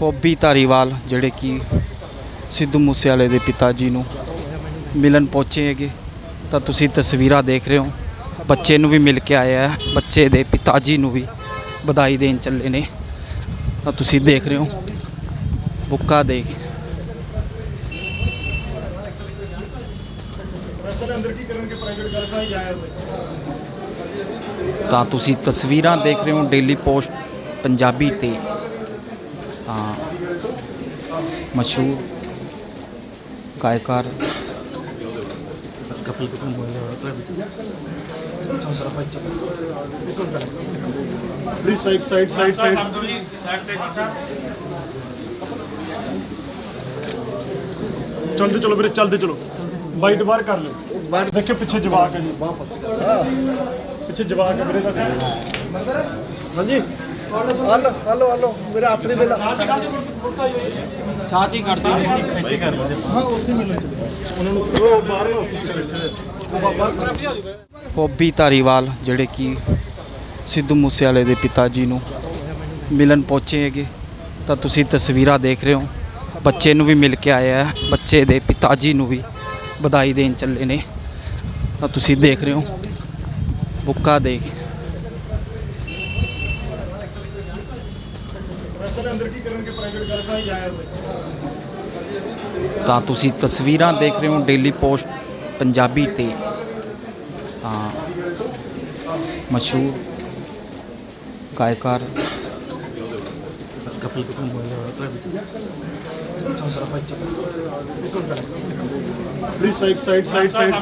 ਬੋਬੀ ਧਾਰੀਵਾਲ, ਜਿਹੜੇ ਕਿ ਸਿੱਧੂ ਮੂਸੇਵਾਲੇ ਦੇ ਪਿਤਾ ਜੀ ਨੂੰ ਮਿਲਣ ਪਹੁੰਚੇ ਹੈਗੇ। ਤਾਂ ਤੁਸੀਂ ਤਸਵੀਰਾਂ ਦੇਖ ਰਹੇ ਹੋ। ਬੱਚੇ ਨੂੰ ਵੀ ਮਿਲ ਕੇ ਆਇਆ ਹੈ। ਬੱਚੇ ਦੇ ਪਿਤਾ ਜੀ ਨੂੰ ਵੀ ਵਧਾਈ ਦੇਣ ਚੱਲੇ ਨੇ। ਤਾਂ ਤੁਸੀਂ ਦੇਖ ਰਹੇ ਹੋ। ਬੁੱਕਾ ਦੇਖ। ਤਾਂ ਤੁਸੀਂ ਤਸਵੀਰਾਂ ਦੇਖ ਰਹੇ ਹੋ। ਡੇਲੀ ਪੋਸਟ ਪੰਜਾਬੀ ਤੇ। ਤਾਂ ਮਸ਼ਹੂਰ ਗਾਇਕਾਰ ਕਪਿਲ ਕਪੂਰ ਬੋਲ ਰਿਹਾ ਟ੍ਰੈਫਿਕ ਚੌਂਤਰਾ ਪੰਜ please side side side side ਚਲਦੇ ਚਲੋ ਵੀਰੇ ਚਲਦੇ ਚਲੋ ਬਾਈਟ ਬਾਹਰ ਕਰ ਲੈ ਦੇਖਿਓ ਪਿੱਛੇ ਜਵਾਕ ਹੈ ਜੀ ਪਿੱਛੇ ਜਵਾਕ ਹੈ ਵੀਰੇ ਦਾ ਹਾਂਜੀ ਹਲੋ ਹਲੋ ਹਲੋ। ਮੇਰੇ ਹੱਥ ਨਹੀਂ ਵੇਲਾ ਚਾਚੀ ਕਰਦੇ ਇੱਥੇ ਕਰ ਲੈਂਦੇ ਹਾਂ ਉੱਥੇ ਮਿਲਣ ਚਲੇ ਉਹਨਾਂ ਨੂੰ ਉਹ ਬਾਹਰ ਨਾ ਆਫਿਸ ਚ ਬੈਠੇ ਨੇ ਹੌਬੀ ਧਾਰੀਵਾਲ ਜਿਹੜੇ ਕਿ ਸਿੱਧੂ ਮੂਸੇਵਾਲੇ ਦੇ ਪਿਤਾ ਜੀ ਨੂੰ ਮਿਲਣ ਪਹੁੰਚੇ ਹੈਗੇ। ਤਾਂ ਤੁਸੀਂ ਤਸਵੀਰਾਂ ਦੇਖ ਰਹੇ ਹੋ। ਬੱਚੇ ਨੂੰ ਵੀ ਮਿਲ ਕੇ ਆਇਆ ਹੈ। ਬੱਚੇ ਦੇ ਪਿਤਾ ਜੀ ਨੂੰ ਵੀ ਵਧਾਈ ਦੇਣ ਚੱਲੇ ਨੇ। ਤਾਂ ਤੁਸੀਂ ਦੇਖ ਰਹੇ ਹੋ। ਬੁੱਕਾ ਦੇਖ ਸਰ ਅੰਦਰ ਕੀ ਕਰਨਗੇ ਪ੍ਰਾਈਵੇਟ ਗੱਲ ਤਾਂ ਤੁਸੀਂ ਤਸਵੀਰਾਂ ਦੇਖ ਰਹੇ ਹੋ ਡੇਲੀ ਪੋਸਟ ਪੰਜਾਬੀ ਤੇ। ਤਾਂ ਮਸ਼ਹੂਰ ਗਾਇਕਾਰ ਕਪਿਲ ਕਪੂਰ ਬੋਲ ਰਿਹਾ please side side side side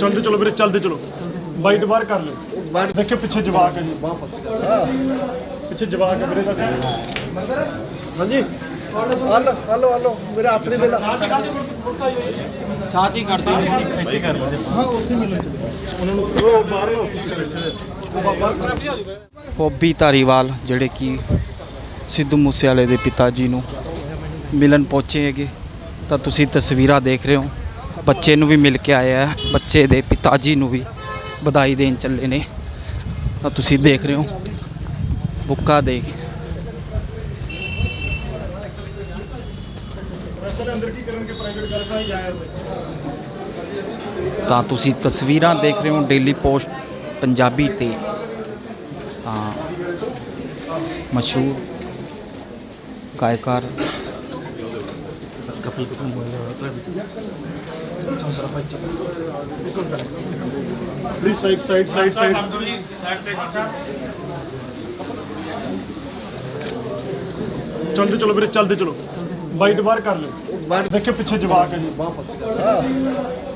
ਚਲਦੇ ਚਲੋ ਵੀਰੇ ਚਲਦੇ ਚਲੋ। ਬਾਈਟ ਬਾਹਰ ਕਰ ਲੈ ਦੇਖਿਓ ਪਿੱਛੇ ਜਵਾਕ ਹੈ ਜੀ। ਪਿੱਛੇ ਜਵਾਕ ਹੈ ਵੀਰੇ ਦਾ ਹਾਂਜੀ। Hello hello hello. ਮੇਰੇ ਹੱਥ ਨਹੀਂ ਵੇਲਾ ਚਾਚੀ ਕਰਦੇ ਇੱਥੇ ਕਰ ਲੈਂਦੇ ਹਾਂ। ਉੱਥੇ ਮਿਲਣ ਚਲੇ ਉਹਨਾਂ ਨੂੰ ਉਹ ਬਾਹਰ ਨਾ ਆਫਿਸ ਚ ਬੈਠੇ ਹੌਬੀ ਧਾਰੀਵਾਲ ਜਿਹੜੇ ਕਿ ਸਿੱਧੂ ਮੂਸੇਵਾਲੇ ਦੇ ਪਿਤਾ ਜੀ ਨੂੰ ਮਿਲਣ ਪਹੁੰਚੇ ਹੈਗੇ। ਤਾਂ ਤੁਸੀਂ ਤਸਵੀਰਾਂ ਦੇਖ ਰਹੇ ਹੋ। ਬੱਚੇ ਨੂੰ ਵੀ ਮਿਲ ਕੇ ਆਇਆ ਹੈ। ਬੱਚੇ ਦੇ ਪਿਤਾ ਜੀ ਨੂੰ ਵੀ। ਵਧਾਈ ਦੇਣ ਚੱਲੇ ਨੇ। ਤਾਂ ਤੁਸੀਂ ਦੇਖ ਰਹੇ ਹੋ। ਬੁੱਕਾ ਦੇਖ। ਤਾਂ ਤੁਸੀਂ ਤਸਵੀਰਾਂ ਦੇਖ ਰਹੇ ਹੋ ਡੇਲੀ ਪੋਸਟ ਪੰਜਾਬੀ ਤੇ। ਤਾਂ ਮਸ਼ਹੂਰ ਗਾਇਕਾਰ ਕਪਿਲ ਕਪੂਰ ਬੋਲ ਰਿਹਾ ਟ੍ਰੈਫਿਕ ਚੌਂਤਰਾ ਪੰਜ please side side side side ਚਲਦੇ ਚਲੋ ਵੀਰੇ ਚਲਦੇ ਚਲੋ ਬਾਈਟ ਬਾਹਰ ਕਰ ਲੈ ਦੇਖਿਓ ਪਿੱਛੇ ਜਵਾਕ ਹੈ ਜੀ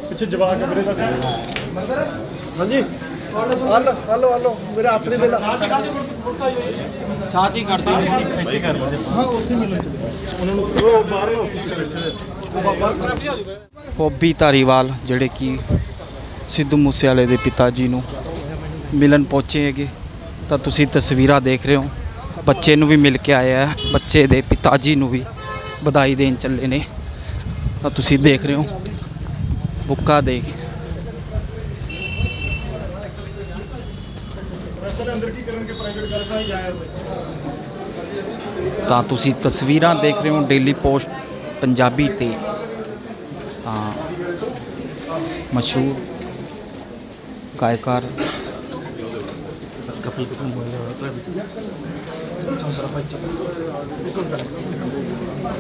ਪਿੱਛੇ ਜਵਾਕ ਹੈ ਵੀਰੇ ਦਾ ਹਾਂਜੀ ਹਲੋ ਹਲੋ ਹਲੋ ਮੇਰੇ ਹੱਥ ਨਹੀਂ ਵੇਲਾ ਚਾਚੀ ਕਰਦੇ ਇੱਥੇ ਕਰ ਲੈਂਦੇ ਹਾਂ। ਉੱਥੇ ਮਿਲਣ ਚਲੇ ਉਹਨਾਂ ਨੂੰ ਉਹ ਬਾਹਰ ਨਾ ਆਫਿਸ ਚ ਬੈਠੇ ਨੇ ਹੌਬੀ ਧਾਰੀਵਾਲ ਜਿਹੜੇ ਕਿ ਸਿੱਧੂ ਮੂਸੇਵਾਲੇ ਦੇ ਪਿਤਾ ਜੀ ਨੂੰ ਮਿਲਣ ਪਹੁੰਚੇ ਹੈਗੇ। ਤਾਂ ਤੁਸੀਂ ਤਸਵੀਰਾਂ ਦੇਖ ਰਹੇ ਹੋ। ਬੱਚੇ ਨੂੰ ਵੀ ਮਿਲ ਕੇ ਆਇਆ ਹੈ। ਬੱਚੇ ਦੇ ਪਿਤਾ ਜੀ ਨੂੰ ਵੀ ਵਧਾਈ ਦੇਣ ਚੱਲੇ ਨੇ। ਤਾਂ ਤੁਸੀਂ ਦੇਖ ਰਹੇ ਹੋ। ਬੁੱਕਾ ਦੇਖ। ਸਰ ਅੰਦਰ ਕੀ ਕਰਨਗੇ? ਪ੍ਰਾਈਵੇਟ ਗੱਲ ਤਾਂ ਹੀ ਆਇਆ ਹੋਇਆ। ਤਾਂ ਤੁਸੀਂ ਤਸਵੀਰਾਂ ਦੇਖ ਰਹੇ ਹੋ ਡੇਲੀ ਪੋਸਟ ਪੰਜਾਬੀ ਤੇ। ਤਾਂ ਮਸ਼ਹੂਰ ਗਾਇਕਾਰ ਕਪਿਲ ਕਪੂਰ ਬੋਲ ਰਿਹਾ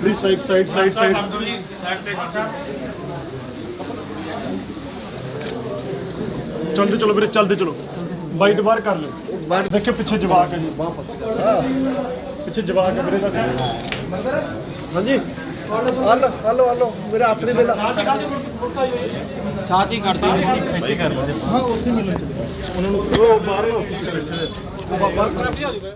please side side side side ਚਲਦੇ ਚਲੋ ਵੀਰੇ ਚਲਦੇ ਚਲੋ। ਬਾਈਟ ਬਾਹਰ ਕਰ ਲੈ ਦੇਖਿਓ ਪਿੱਛੇ ਜਵਾਕ ਹੈ ਜੀ। ਪਿੱਛੇ ਜਵਾਕ ਹੈ ਵੀਰੇ ਦਾ ਹਾਂਜੀ। Hello hello hello. ਮੇਰੇ ਹੱਥ ਨਹੀਂ ਵੇਲਾ ਚਾਚੀ ਕਰਦੇ ਇੱਥੇ ਕਰ ਲੈਂਦੇ ਹਾਂ ਉੱਥੇ ਮਿਲਣ ਚਲੇ। ਉਹਨਾਂ ਨੂੰ। ਉਹ ਬਾਹਰ ਆਫਿਸ ਚ ਬੈਠੇ ਨੇ